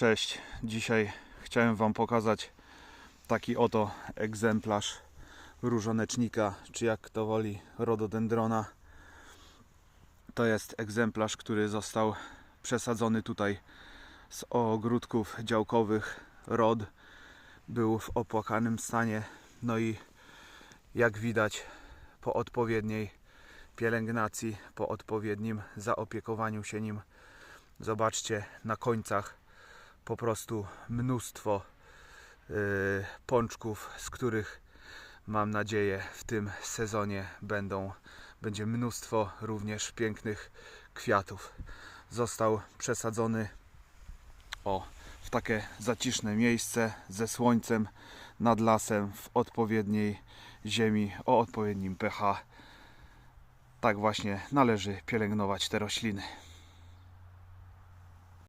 Cześć, dzisiaj chciałem Wam pokazać taki oto egzemplarz różonecznika, czy jak kto woli rododendrona. To jest egzemplarz, który został przesadzony tutaj z ogródków działkowych ROD. Był w opłakanym stanie, no i jak widać po odpowiedniej pielęgnacji, po odpowiednim zaopiekowaniu się nim, zobaczcie na końcach po prostu mnóstwo y, pączków, z których mam nadzieję w tym sezonie będą, będzie mnóstwo również pięknych kwiatów. Został przesadzony o, w takie zaciszne miejsce ze słońcem nad lasem w odpowiedniej ziemi o odpowiednim pH. Tak właśnie należy pielęgnować te rośliny.